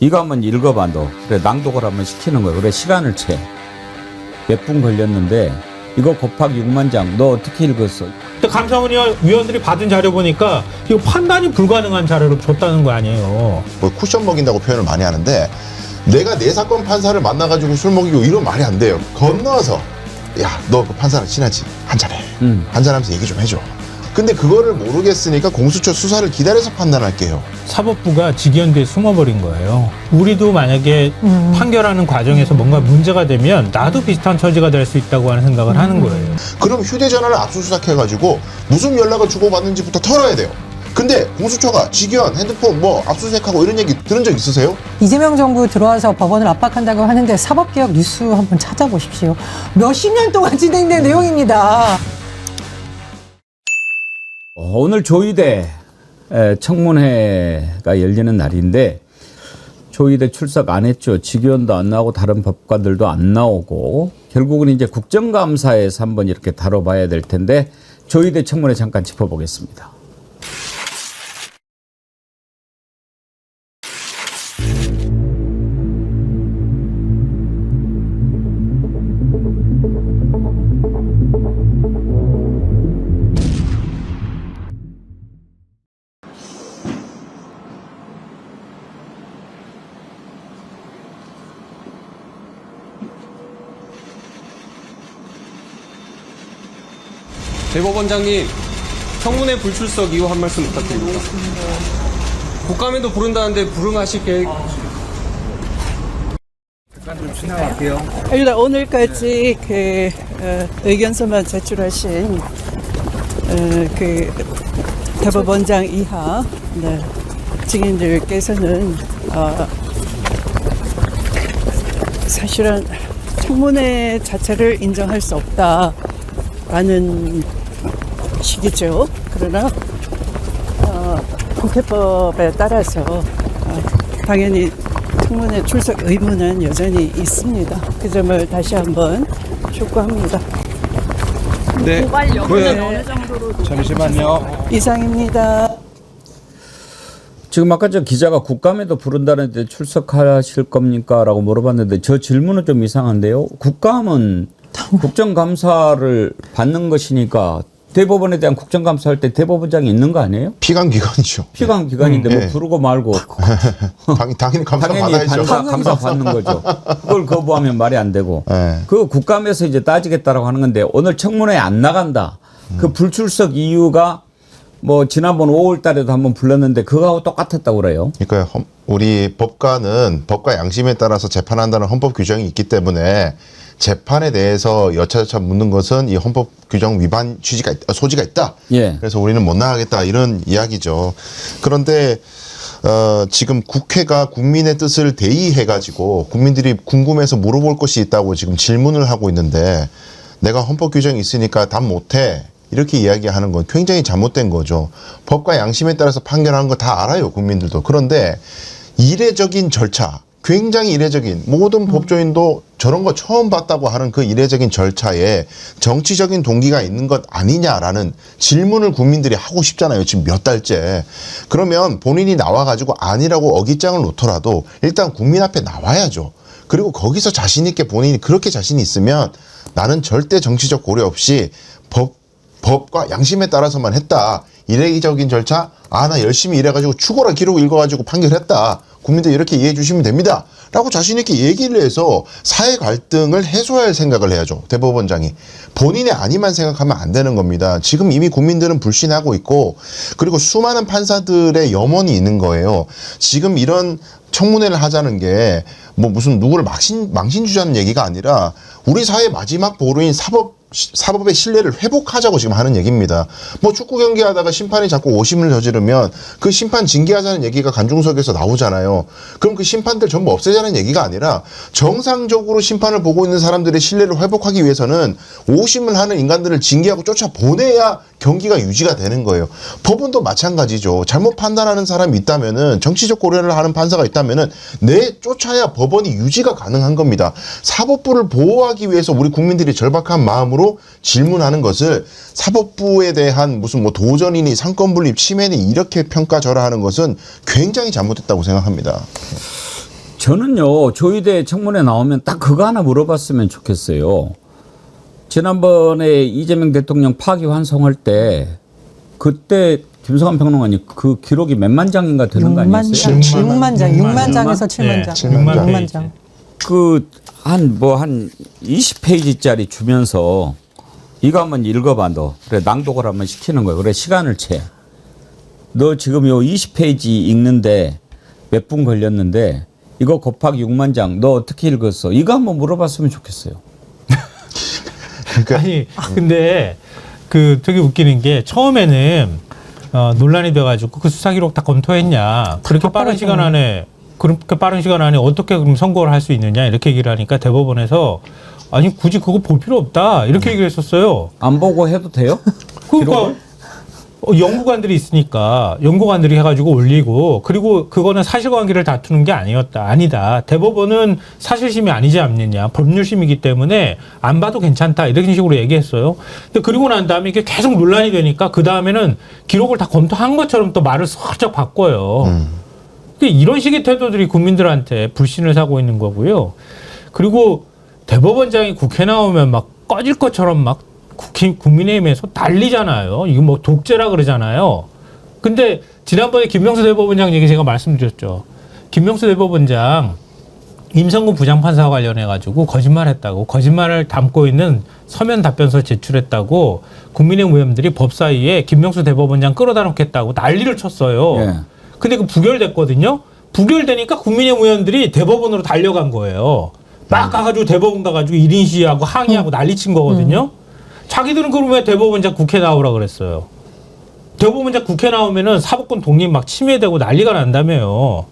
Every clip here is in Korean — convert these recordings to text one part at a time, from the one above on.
이거 한번 읽어봐도 그래 낭독을 한번 시키는 거예요. 그래 시간을 채. 몇 분 걸렸는데 이거 곱하기 6만 장. 너 어떻게 읽었어? 근데 감사원 위원들이 받은 자료 보니까 이거 판단이 불가능한 자료를 줬다는 거 아니에요. 뭐 쿠션 먹인다고 표현을 많이 하는데 내가 내 사건 판사를 만나가지고 술 먹이고 이러면 말이 안 돼요. 건너서 야 너 그 판사랑 친하지 한잔해. 음. 한잔하면서 얘기 좀 해줘. 근데 그거를 모르겠으니까 공수처 수사를 기다려서 판단할게요. 사법부가 직연대에 숨어버린 거예요. 우리도 만약에 판결하는 과정에서 뭔가 문제가 되면 나도 비슷한 처지가 될 수 있다고 하는 생각을 하는 거예요. 그럼 휴대전화를 압수수색해가지고 무슨 연락을 주고받는지부터 털어야 돼요. 근데 공수처가 직연, 핸드폰 뭐 압수수색하고 이런 얘기 들은 적 있으세요? 이재명 정부 들어와서 법원을 압박한다고 하는데 사법개혁 뉴스 한번 찾아보십시오. 몇십 년 동안 진행된 내용입니다. 어, 오늘 조의대 에, 청문회가 열리는 날인데 조의대 출석 안 했죠. 직위원도 안 나오고 다른 법관들도 안 나오고 결국은 이제 국정감사에서 한번 이렇게 다뤄봐야 될 텐데 조의대 청문회 잠깐 짚어보겠습니다. 대법원장님, 청문회 불출석 이후 한 말씀 부탁드립니다. 국감에도 부른다는데 불응하실 계획 일단 오늘까지 그 어, 의견서만 제출하신 어, 그 대법원장 이하 네, 증인들께서는 어, 사실은 청문회 자체를 인정할 수 없다라는 식이죠. 그러나 어, 국회법에 따라서 어, 당연히 청문회 출석 의무는 여전히 있습니다. 그 점을 다시 한번 촉구합니다. 네. 네, 잠시만요. 이상입니다. 지금 아까 저 기자가 국감에도 부른다는데 출석하실 겁니까? 라고 물어봤는데 저 질문은 좀 이상한데요. 국감은 국정감사를 받는 것이니까 대법원에 대한 국정감사할 때 대법원장이 있는 거 아니에요? 피감 기관이죠. 피감 기관인데 뭐 예. 부르고 말고 당, 당연히 감사 당연히 받아야죠. 감사, 감사 받는 거죠. 그걸 거부하면 말이 안 되고. 네. 그 국감에서 이제 따지겠다라고 하는 건데 오늘 청문회 안 나간다. 그 불출석 이유가 뭐 지난번 5월 달에도 한번 불렀는데 그거하고 똑같았다고 그래요. 그러니까 헌- 우리 법관은 법과 양심에 따라서 재판한다는 헌법 규정이 있기 때문에 재판에 대해서 여차저차 묻는 것은 이 헌법 규정 위반 취지가 있- 소지가 있다. 예. 그래서 우리는 못 나가겠다 이런 이야기죠. 그런데 어, 지금 국회가 국민의 뜻을 대의해 가지고 국민들이 궁금해서 물어볼 것이 있다고 지금 질문을 하고 있는데 내가 헌법 규정이 있으니까 답 못해. 이렇게 이야기하는 건 굉장히 잘못된 거죠. 법과 양심에 따라서 판결하는 거 다 알아요, 국민들도. 그런데 이례적인 절차, 굉장히 이례적인 모든 법조인도 저런 거 처음 봤다고 하는 그 이례적인 절차에 정치적인 동기가 있는 것 아니냐라는 질문을 국민들이 하고 싶잖아요. 지금 몇 달째. 그러면 본인이 나와가지고 아니라고 어깃장을 놓더라도 일단 국민 앞에 나와야죠. 그리고 거기서 자신 있게 본인이 그렇게 자신이 있으면 나는 절대 정치적 고려 없이 법 법과 양심에 따라서만 했다. 이례적인 절차, 아, 나 열심히 일해가지고 죽어라 기록 읽어가지고 판결했다. 국민들 이렇게 이해해 주시면 됩니다. 라고 자신있게 얘기를 해서 사회 갈등을 해소할 생각을 해야죠. 대법원장이. 본인의 아니만 생각하면 안 되는 겁니다. 지금 이미 국민들은 불신하고 있고, 그리고 수많은 판사들의 염원이 있는 거예요. 지금 이런 청문회를 하자는 게 뭐 무슨 누구를 망신, 망신 주자는 얘기가 아니라 우리 사회 마지막 보루인 사법 사법의 신뢰를 회복하자고 지금 하는 얘기입니다. 뭐 축구 경기 하다가 심판이 자꾸 오심을 저지르면 그 심판 징계하자는 얘기가 간중석에서 나오잖아요. 그럼 그 심판들 전부 없애자는 얘기가 아니라 정상적으로 심판을 보고 있는 사람들의 신뢰를 회복하기 위해서는 오심을 하는 인간들을 징계하고 쫓아 보내야 경기가 유지가 되는 거예요. 법원도 마찬가지죠. 잘못 판단하는 사람이 있다면은 정치적 고려를 하는 판사가 있다면은 내 쫓아야 법 원이 유지가 가능한 겁니다. 사법부를 보호하기 위해서 우리 국민들이 절박한 마음으로 질문하는 것을 사법부에 대한 무슨 뭐 도전이니 상권 분립 침해니 이렇게 평가절하하는 것은 굉장히 잘못됐다고 생각합니다. 저는요 조의대 청문회 나오면 딱 그거 하나 물어봤으면 좋겠어요. 지난번에 이재명 대통령 파기 환송할 때 그때 김성환 평론가님 그 기록이 몇만 장인가 되는 거 6만 아니었어요? 장, 6만 장, 6만 장에서 예, 7만 장. 칠만 장. 6만 장. 그 한 뭐 한 20페이지짜리 주면서 이거 한번 읽어봐 너 그래 낭독을 한번 시키는 거예요. 그래 시간을 채. 너 지금 요 20페이지 읽는데 몇 분 걸렸는데 이거 곱하기 6만 장 너 어떻게 읽었어? 이거 한번 물어봤으면 좋겠어요. 아니 근데 그 되게 웃기는 게 처음에는 어, 논란이 돼가지고 그 수사 기록 다 검토했냐. 그렇게 빠른 시간 안에 그렇게 빠른 시간 안에 어떻게 그럼 선고를 할 수 있느냐. 이렇게 얘기를 하니까 대법원에서 아니 굳이 그거 볼 필요 없다. 이렇게 얘기를 했었어요. 안 보고 해도 돼요? 그러니까 어, 연구관들이 있으니까 연구관들이 해가지고 올리고 그리고 그거는 사실관계를 다투는 게 아니었다 아니다 대법원은 사실심이 아니지 않느냐 법률심이기 때문에 안 봐도 괜찮다 이런 식으로 얘기했어요. 근데 그리고 난 다음에 이게 계속 논란이 되니까 그 다음에는 기록을 다 검토한 것처럼 또 말을 살짝 바꿔요. 근데 이런 식의 태도들이 국민들한테 불신을 사고 있는 거고요. 그리고 대법원장이 국회 나오면 막 꺼질 것처럼 막 국민의힘에서 난리잖아요. 이거 뭐 독재라 그러잖아요. 근데 지난번에 김명수 대법원장 얘기 제가 말씀드렸죠. 김명수 대법원장 임성근 부장판사와 관련해 가지고 거짓말했다고 거짓말을 담고 있는 서면 답변서 제출했다고 국민의힘 의원들이 법사위에 김명수 대법원장 끌어다 놓겠다고 난리를 쳤어요. 예. 근데 그 부결됐거든요. 부결되니까 국민의힘 의원들이 대법원으로 달려간 거예요. 막 가가지고 대법원 가가지고 1인 시위하고 항의하고 난리친 거거든요. 자기들은 그럼 왜 대법원장 국회 나오라 그랬어요. 대법원장 국회 나오면은 사법권 독립 막 침해되고 난리가 난다며요.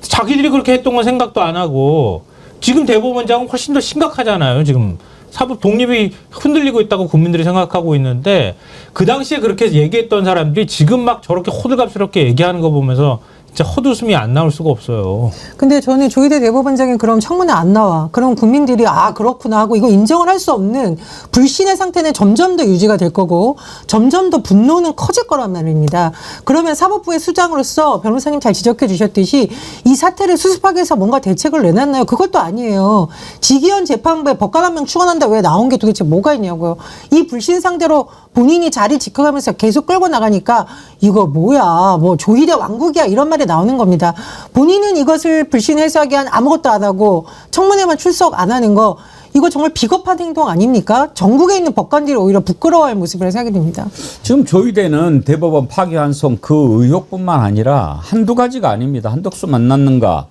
자기들이 그렇게 했던 건 생각도 안 하고 지금 대법원장은 훨씬 더 심각하잖아요. 지금 사법 독립이 흔들리고 있다고 국민들이 생각하고 있는데 그 당시에 그렇게 얘기했던 사람들이 지금 막 저렇게 호들갑스럽게 얘기하는 거 보면서 진짜 헛웃음이 안 나올 수가 없어요. 근데 저는 조희대 대법원장이 그럼 청문회 안 나와. 그럼 국민들이 아 그렇구나 하고 이거 인정을 할 수 없는 불신의 상태는 점점 더 유지가 될 거고 점점 더 분노는 커질 거란 말입니다. 그러면 사법부의 수장으로서 변호사님 잘 지적해 주셨듯이 이 사태를 수습하기 위해서 뭔가 대책을 내놨나요? 그것도 아니에요. 지기현 재판부에 법관 한 명 추원한다 왜 나온 게 도대체 뭐가 있냐고요. 이 불신 상대로 본인이 자리 지켜가면서 계속 끌고 나가니까 이거 뭐야 뭐 조희대 왕국이야 이런 말이 나오는 겁니다. 본인은 이것을 불신 해소하기 위한 아무것도 안 하고 청문회만 출석 안 하는 거 이거 정말 비겁한 행동 아닙니까? 전국에 있는 법관들이 오히려 부끄러워할 모습을 생각이 됩니다. 지금 조의대는 대법원 파기환송 그 의혹뿐만 아니라 한두 가지가 아닙니다. 한덕수 만났는가.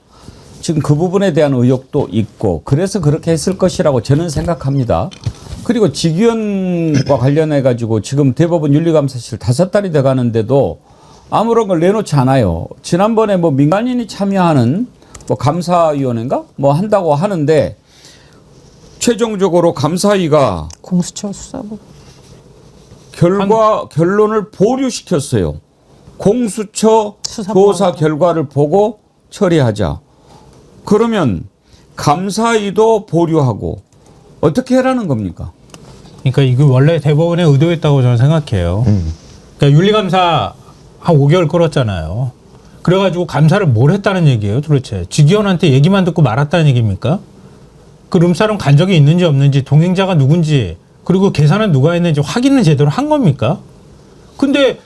지금 그 부분에 대한 의혹도 있고 그래서 그렇게 했을 것이라고 저는 생각합니다. 그리고 직위원과 관련해 가지고 지금 대법원 윤리감사실 다섯 달이 돼 가는데도 아무런 걸 내놓지 않아요. 지난번에 뭐 민간인이 참여하는 뭐 감사위원회인가 뭐 한다고 하는데 최종적으로 감사위가 공수처 수사부. 결과 결론을 보류시켰어요. 공수처 수사부 조사. 결과를 보고 처리하자. 그러면 감사위도 보류하고 어떻게 해라는 겁니까? 그러니까 이거 원래 대법원의 의도였다고 저는 생각해요. 그러니까 윤리감사 한 5개월 끌었잖아요. 그래가지고 감사를 뭘 했다는 얘기예요, 도대체. 직위원한테 얘기만 듣고 말았다는 얘기입니까? 그 룸사롱 간 적이 있는지 없는지, 동행자가 누군지, 그리고 계산은 누가 했는지 확인은 제대로 한 겁니까? 근데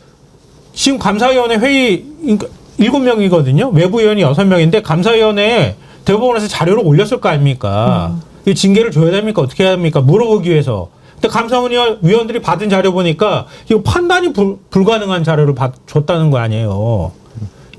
지금 감사위원회 회의 그러니까 일곱 명이거든요. 외부 위원이 여섯 명인데 감사위원회에 대법원에서 자료를 올렸을 거 아닙니까? 이 징계를 줘야 됩니까? 어떻게 해야 됩니까? 물어보기 위해서. 근데 감사원 위원들이 받은 자료 보니까 이거 판단이 불, 불가능한 자료를 받, 줬다는 거 아니에요.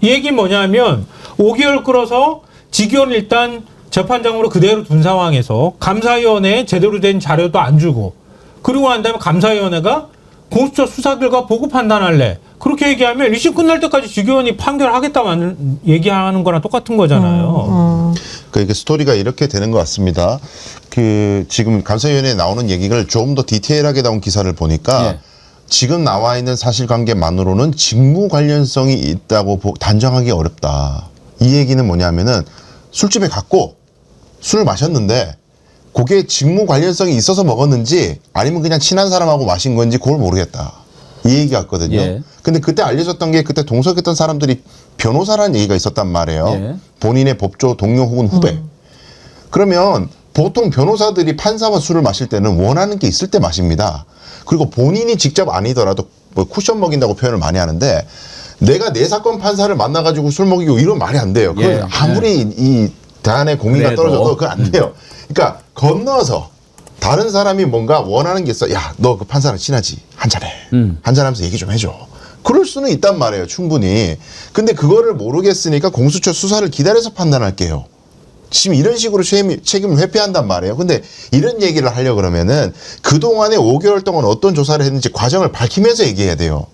이 얘기 뭐냐면 5개월 끌어서 직위원 일단 재판장으로 그대로 둔 상황에서 감사위원회에 제대로 된 자료도 안 주고 그리고 난 다음에 감사위원회가 공수처 수사 결과 보고 판단할래. 그렇게 얘기하면 1심 끝날 때까지 직위원이 판결하겠다만 얘기하는 거랑 똑같은 거잖아요. 그 이게 스토리가 이렇게 되는 것 같습니다. 그 지금 감사위원회에 나오는 얘기를 좀 더 디테일하게 나온 기사를 보니까 예. 지금 나와 있는 사실관계만으로는 직무 관련성이 있다고 보- 단정하기 어렵다. 이 얘기는 뭐냐면은 술집에 갔고 술을 마셨는데 그게 직무 관련성이 있어서 먹었는지 아니면 그냥 친한 사람하고 마신 건지 그걸 모르겠다. 이 얘기 같거든요. 예. 근데 그때 알려졌던 게 그때 동석했던 사람들이 변호사라는 얘기가 있었단 말이에요. 예. 본인의 법조 동료 혹은 후배. 그러면 보통 변호사들이 판사와 술을 마실 때는 원하는 게 있을 때 마십니다. 그리고 본인이 직접 아니더라도 뭐 쿠션 먹인다고 표현을 많이 하는데 내가 내 사건 판사를 만나가지고 술 먹이고 이런 말이 안 돼요. 그건 예, 아무리 이 대안의 공의가. 떨어져도 그건 안 돼요. 그러니까 건너서 다른 사람이 뭔가 원하는 게 있어. 야, 너 그 판사랑 친하지? 한잔해. 음. 한잔하면서 얘기 좀 해줘. 그럴 수는 있단 말이에요, 충분히. 근데 그거를 모르겠으니까 공수처 수사를 기다려서 판단할게요. 지금 이런 식으로 책임, 책임을 회피한단 말이에요. 근데 이런 얘기를 하려 그러면은 그동안에 5개월 동안 어떤 조사를 했는지 과정을 밝히면서 얘기해야 돼요.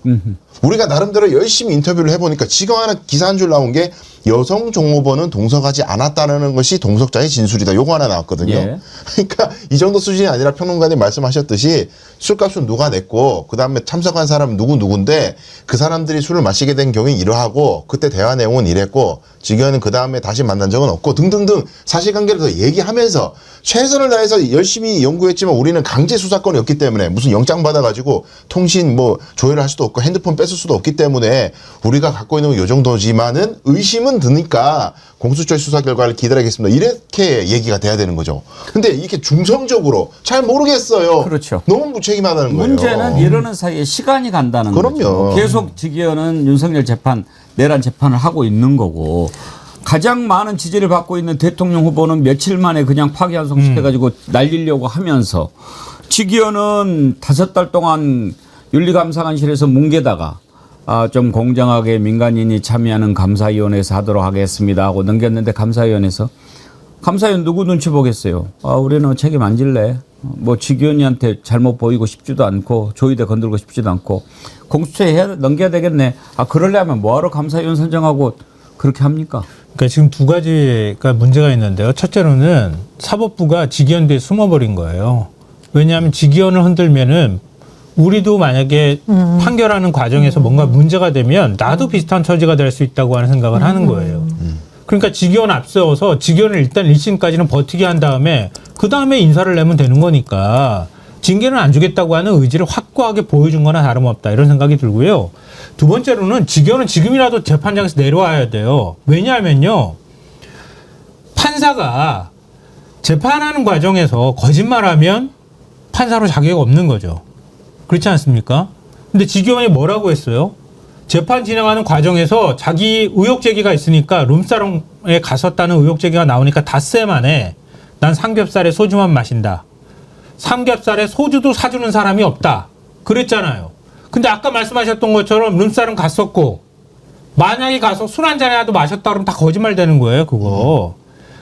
우리가 나름대로 열심히 인터뷰를 해보니까 지금 하나 기사 한 줄 나온 게 여성 종업원은 동석하지 않았다는 것이 동석자의 진술이다. 요거 하나 나왔거든요. 예. 그러니까 이 정도 수준이 아니라 평론가님 말씀하셨듯이 술값은 누가 냈고 그 다음에 참석한 사람은 누구 누군데 그 사람들이 술을 마시게 된 경우는 이러하고 그때 대화 내용은 이랬고 직원은 그 다음에 다시 만난 적은 없고 등등등 사실관계를 더 얘기하면서 최선을 다해서 열심히 연구했지만 우리는 강제 수사권이 없기 때문에 무슨 영장 받아가지고 통신 뭐 조회를 할 수도 없고 핸드폰 뺏을 수도 없기 때문에 우리가 갖고 있는 건요 정도지만은 의심은 드니까 공수처 수사 결과를 기다리겠습니다. 이렇게 얘기가 돼야 되는 거죠. 근데 이렇게 중성적으로 잘 모르겠어요. 그렇죠. 너무 무책임하다는 거예요. 문제는 이러는 사이에 시간이 간다는 그럼요. 거죠. 계속 직위원은 윤석열 재판 내란 재판을 하고 있는 거고 가장 많은 지지를 받고 있는 대통령 후보는 며칠 만에 그냥 파기환송시켜가지고 날리려고 하면서 직위원은 다섯 달 동안 윤리감사관실에서 뭉개다가 아, 좀 공정하게 민간인이 참여하는 감사위원회에서 하도록 하겠습니다 하고 넘겼는데 감사위원회에서 감사위원 누구 눈치 보겠어요. 아, 우리는 책임 안 질래. 뭐 직위원이한테 잘못 보이고 싶지도 않고 조의대 건들고 싶지도 않고 공수처에 해야, 넘겨야 되겠네. 아 그러려면 뭐하러 감사위원 선정하고 그렇게 합니까? 그러니까 지금 두 가지가 문제가 있는데요. 첫째로는 사법부가 직위원대에 숨어버린 거예요. 왜냐하면 직위원을 흔들면은 우리도 만약에 판결하는 과정에서 뭔가 문제가 되면 나도 비슷한 처지가 될 수 있다고 하는 생각을 하는 거예요. 그러니까 직위원 앞세워서 직위원을 일단 1심까지는 버티게 한 다음에 그 다음에 인사를 내면 되는 거니까 징계는 안 주겠다고 하는 의지를 확고하게 보여준 거나 다름없다 이런 생각이 들고요. 두 번째로는 직위원은 지금이라도 재판장에서 내려와야 돼요. 왜냐하면요. 판사가 재판하는 과정에서 거짓말하면 판사로 자격이 없는 거죠. 그렇지 않습니까? 근데 직위원이 뭐라고 했어요? 재판 진행하는 과정에서 자기 의혹 제기가 있으니까 룸사롱에 갔었다는 의혹 제기가 나오니까 닷새 만에 난 삼겹살에 소주만 마신다. 삼겹살에 소주도 사주는 사람이 없다. 그랬잖아요. 근데 아까 말씀하셨던 것처럼 룸사롱 갔었고 만약에 가서 술 한 잔이라도 마셨다 그러면 다 거짓말 되는 거예요, 그거.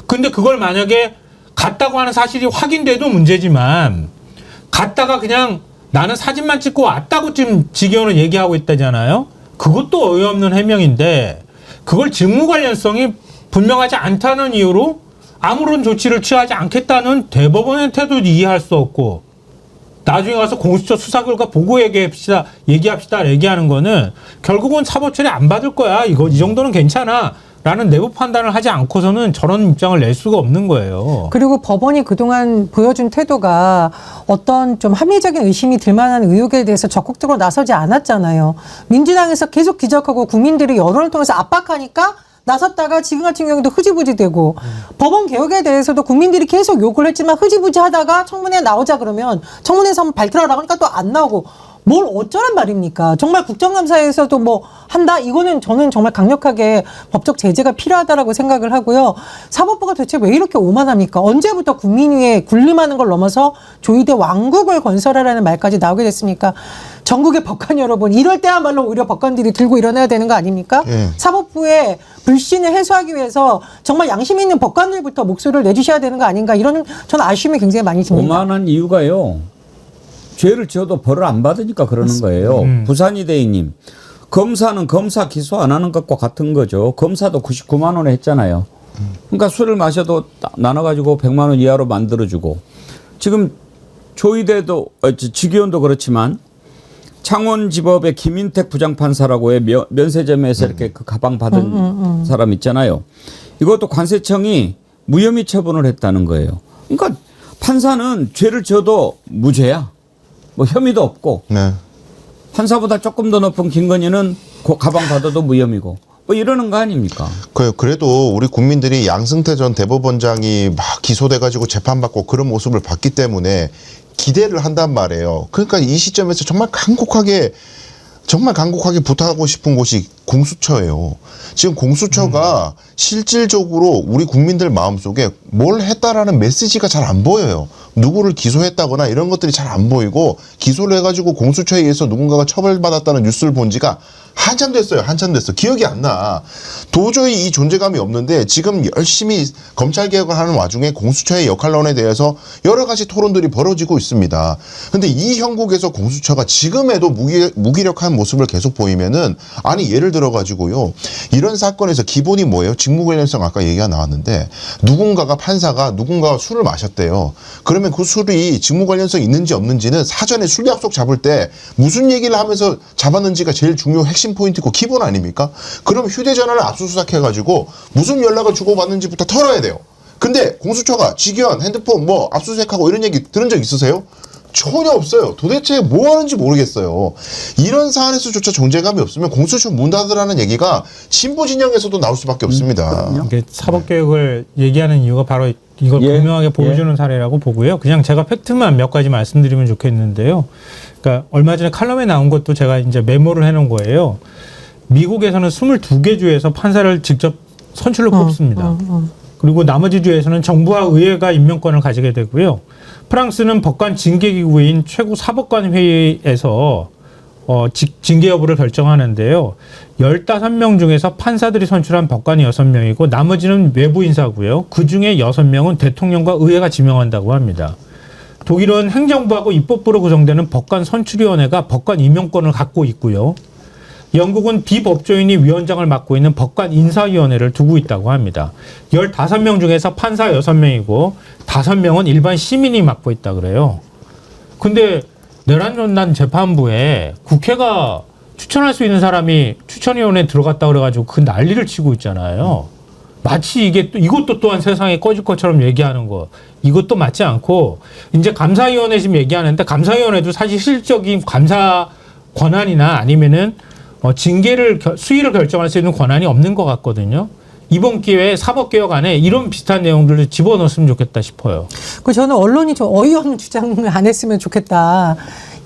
근데 그걸 만약에 갔다고 하는 사실이 확인돼도 문제지만 갔다가 그냥 나는 사진만 찍고 왔다고 지금 직위원은 얘기하고 있다잖아요. 그것도 어이없는 해명인데 그걸 직무 관련성이 분명하지 않다는 이유로 아무런 조치를 취하지 않겠다는 대법원의 태도도 이해할 수 없고 나중에 가서 공수처 수사 결과 보고 얘기합시다, 얘기합시다, 얘기하는 거는 결국은 사법 처리 안 받을 거야. 이거 이 정도는 괜찮아. 라는 내부 판단을 하지 않고서는 저런 입장을 낼 수가 없는 거예요. 그리고 법원이 그동안 보여준 태도가 어떤 좀 합리적인 의심이 들 만한 의혹에 대해서 적극적으로 나서지 않았잖아요. 민주당에서 계속 기적하고 국민들이 여론을 통해서 압박하니까 나섰다가 지금 같은 경우도 흐지부지 되고 법원 개혁에 대해서도 국민들이 계속 욕을 했지만 흐지부지 하다가 청문회 나오자 그러면 청문회에서 한번 발표하라고 하니까 또 안 나오고 뭘 어쩌란 말입니까? 정말 국정감사에서도 뭐 한다? 이거는 저는 정말 강력하게 법적 제재가 필요하다라고 생각을 하고요. 사법부가 대체 왜 이렇게 오만합니까? 언제부터 국민 위에 군림하는 걸 넘어서 조이대 왕국을 건설하라는 말까지 나오게 됐습니까? 전국의 법관 여러분, 이럴 때야말로 오히려 법관들이 들고 일어나야 되는 거 아닙니까? 예. 사법부의 불신을 해소하기 위해서 정말 양심 있는 법관들부터 목소리를 내주셔야 되는 거 아닌가 이런 저는 아쉬움이 굉장히 많이 듭니다. 오만한 이유가요. 죄를 지어도 벌을 안 받으니까 그러는 거예요. 부산이 대인님 검사는 검사 기소 안 하는 것과 같은 거죠. 검사도 99만 원에 했잖아요. 그러니까 술을 마셔도 딱 나눠가지고 100만 원 이하로 만들어주고 지금 조의대도 어, 지- 직위원도 그렇지만 창원지법의 김인택 부장판사라고의 면- 면세점에서 이렇게 그 가방 받은 사람 있잖아요. 이것도 관세청이 무혐의 처분을 했다는 거예요. 그러니까 판사는 죄를 지어도 무죄야. 뭐 혐의도 없고 네. 판사보다 조금 더 높은 김건희는 그 가방 받아도 무혐의고 뭐 이러는 거 아닙니까? 그 그래도 우리 국민들이 양승태 전 대법원장이 막 기소돼가지고 재판받고 그런 모습을 봤기 때문에 기대를 한단 말이에요. 그러니까 이 시점에서 정말 간곡하게 정말 간곡하게 부탁하고 싶은 곳이 공수처예요. 지금 공수처가 실질적으로 우리 국민들 마음속에 뭘 했다라는 메시지가 잘 안 보여요. 누구를 기소했다거나 이런 것들이 잘 안 보이고 기소를 해가지고 공수처에 의해서 누군가가 처벌받았다는 뉴스를 본 지가 한참 됐어요. 한참 됐어. 기억이 안 나. 도저히 이 존재감이 없는데 지금 열심히 검찰 개혁을 하는 와중에 공수처의 역할론에 대해서 여러 가지 토론들이 벌어지고 있습니다. 근데 이 형국에서 공수처가 지금에도 무기, 무기력한 모습을 계속 보이면은 아니 예를 들어 가지고요. 이런 사건에서 기본이 뭐예요? 직무 관련성 아까 얘기가 나왔는데 누군가가 판사가 누군가가 술을 마셨대요. 그러면 그 술이 직무 관련성 있는지 없는지는 사전에 술 약속 잡을 때 무슨 얘기를 하면서 잡았는지가 제일 중요 핵심 포인트고 기본 아닙니까? 그럼 휴대전화를 압수수색해가지고 무슨 연락을 주고받는지부터 털어야 돼요. 근데 공수처가 직원, 핸드폰 뭐 압수수색하고 이런 얘기 들은 적 있으세요? 전혀 없어요. 도대체 뭐 하는지 모르겠어요. 이런 사안에서조차 존재감이 없으면 공수처 문 닫으라는 얘기가 진보 진영에서도 나올 수밖에 없습니다. 이게 사법 개혁을 얘기하는 이유가 바로 이걸 예. 분명하게 보여주는 사례라고 보고요. 그냥 제가 팩트만 몇 가지 말씀드리면 좋겠는데요. 그러니까 얼마 전에 칼럼에 나온 것도 제가 이제 메모를 해놓은 거예요. 미국에서는 22개 주에서 판사를 직접 선출로 뽑습니다. 그리고 나머지 주에서는 정부와 의회가 임명권을 가지게 되고요. 프랑스는 법관 징계기구인 최고 사법관 회의에서 어, 직- 징계 여부를 결정하는데요. 15명 중에서 판사들이 선출한 법관이 6명이고 나머지는 외부 인사고요. 그 중에 6명은 대통령과 의회가 지명한다고 합니다. 독일은 행정부하고 입법부로 구성되는 법관 선출위원회가 법관 임명권을 갖고 있고요. 영국은 비법조인이 위원장을 맡고 있는 법관 인사위원회를 두고 있다고 합니다. 15명 중에서 판사 6명이고 5명은 일반 시민이 맡고 있다 그래요. 근데 내란전단 재판부에 국회가 추천할 수 있는 사람이 추천위원회에 들어갔다 그래가지고 그 난리를 치고 있잖아요. 마치 이게 또 이것도 또한 세상에 꺼질 것처럼 얘기하는 거 이것도 맞지 않고 이제 감사위원회 지금 얘기하는데 감사위원회도 사실 실적인 감사 권한이나 아니면은 어, 징계를 결- 수위를 결정할 수 있는 권한이 없는 것 같거든요. 이번 기회에 사법개혁 안에 이런 비슷한 내용들을 집어넣었으면 좋겠다 싶어요. 그 저는 언론이 좀 어이없는 주장을 안 했으면 좋겠다.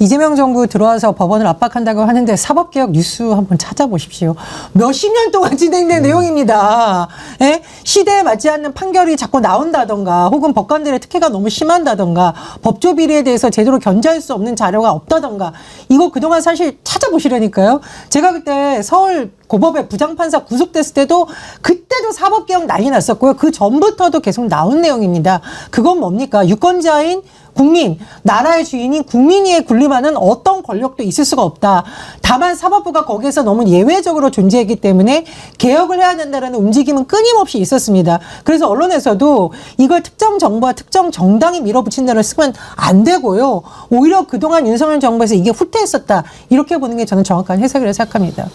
이재명 정부 들어와서 법원을 압박한다고 하는데 사법개혁 뉴스 한번 찾아보십시오. 몇십 년 동안 진행된 내용입니다. 예? 시대에 맞지 않는 판결이 자꾸 나온다던가 혹은 법관들의 특혜가 너무 심한다던가 법조 비리에 대해서 제대로 견제할 수 없는 자료가 없다던가 이거 그동안 사실 찾아보시라니까요. 제가 그때 서울 고법의 부장판사 구속됐을 때도 그때도 사법개혁 난리 났었고요. 그 전부터도 계속 나온 내용입니다. 그건 뭡니까? 유권자인 국민, 나라의 주인인 국민위에 군림하는 어떤 권력도 있을 수가 없다. 다만 사법부가 거기에서 너무 예외적으로 존재했기 때문에 개혁을 해야 된다는 움직임은 끊임없이 있었습니다. 그래서 언론에서도 이걸 특정 정부와 특정 정당이 밀어붙인다를 쓰면 안 되고요. 오히려 그동안 윤석열 정부에서 이게 후퇴했었다. 이렇게 보는 게 저는 정확한 해석이라고 생각합니다.